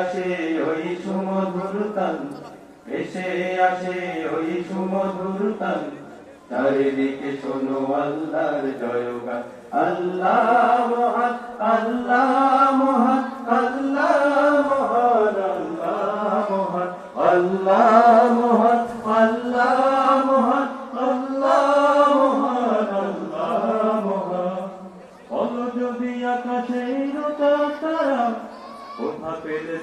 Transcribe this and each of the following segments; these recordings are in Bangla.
আসে ওই সুমধুর তান ভেসে আসে ওই সুমধুর তান চারিদিকে শোনো আল্লাহর জয়গান। আল্লাহ মহান আল্লাহ মহান আল্লাহ মহান আল্লাহ মহান আল্লাহ মহান আল্লাহ মহান আল্লাহ মহান আল্লাহ মহান। যদি আকাশে পেলে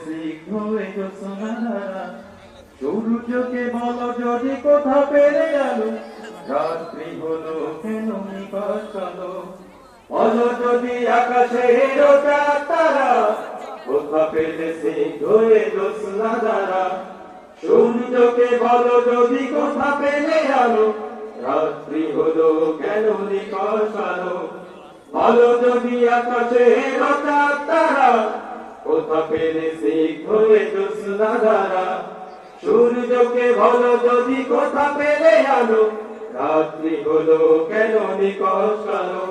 সূর্যকে বলো যদি কোথা পেলে আলো রাত্রি হলো কেন নিকট চলো যদি আকাশে তারা কোথা পেলে শীঘ্র এগো সোনারা সূর্যকে বলো যদি কোথা পেলে আলো রাত্রি হলো কেন নিকট ভালো যদি আকাশে তারা কোথা পেলে শীঘ্রে জোৎস্না ধারা সূর্যকে ভালো যদি কোথা পেলে আলো? রাত্রি হলো কেন নিকশ আলো?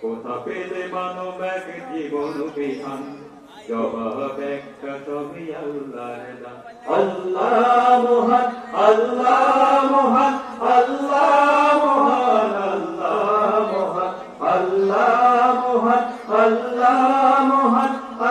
কোথা পেলে মানব এক জীবন বিধান? জবাব একটা সবই আল্লাহর। আল্লাহ মহান আল্লাহ মহান, আল্লাহ আল্লাহ মহান আল্লাহ মহান আল্লাহ মহান।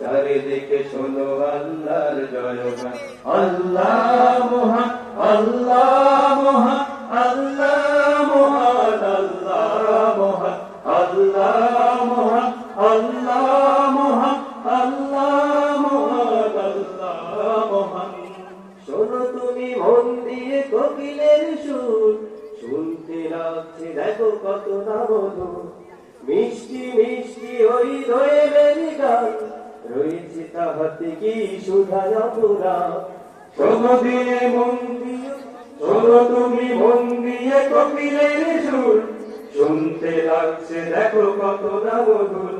চারিদিকে শোনো আল্লাহর জয়গান আল্লাহ মহান আল্লাহ মহান আল্লাহ মহান আল্লাহ মহান আল্লাহ মহান আল্লাহ মহান আল্লাহ মহান আল্লাহ মহান শোনো তুমি মন দিয়ে কোকিলের সুর, শুনতে লাগছে দেখো কত না মধুর মিষ্টি মিষ্টি ওই দোয়েলের গান। রয়েছে তাহাতে কি সুধায় পুরা শোনো দিয়ে মন দিয়ে তুমি মন দিয়ে কোকিলের সুর শুনতে লাগছে দেখো কত না মধুর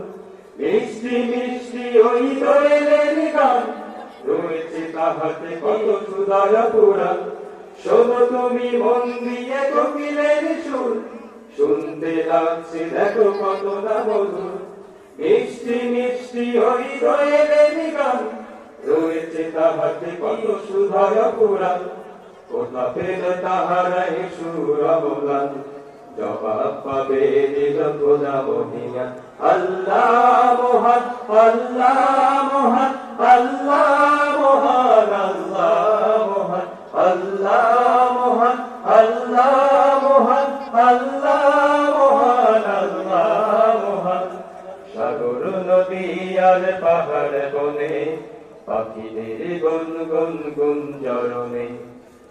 মিষ্টি মিষ্টি ওই দোয়েলের গান রয়েছে তাহাতে কত সুদায় পুরাণ শোনো তুমি মন দিয়ে কোকিলের সুর শুনতে লাগছে দেখো কত না মধুর মিষ্টি মিষ্টি ওই রয়েলে নিগান রয়েছে তাহাতে কত সুধায় পুরাণ কোথা পেল তাহারাই সুর অবদান? জবাব পাবে দিল খোদা মহিয়া আল্লাহ মহান আল্লাহ মহান, আল্লাহ আর পাহাড় বনে, পাখিদের গুন গুন গুন জরনে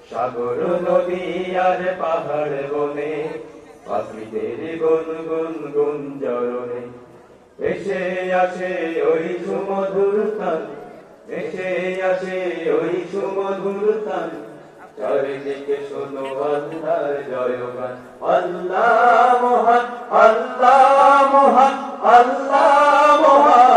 সাগর, নদী আর পাহাড় বনে, পাখিদের গুন গুন গুন জরনে এসে আসে ওই সুমধুর তান এসে আসে ওই সুমধুর তান চারিদিকে শোনো আল্লাহর জয়গান। আল্লাহ মহান আল্লাহ মহান আল্লাহ মহান।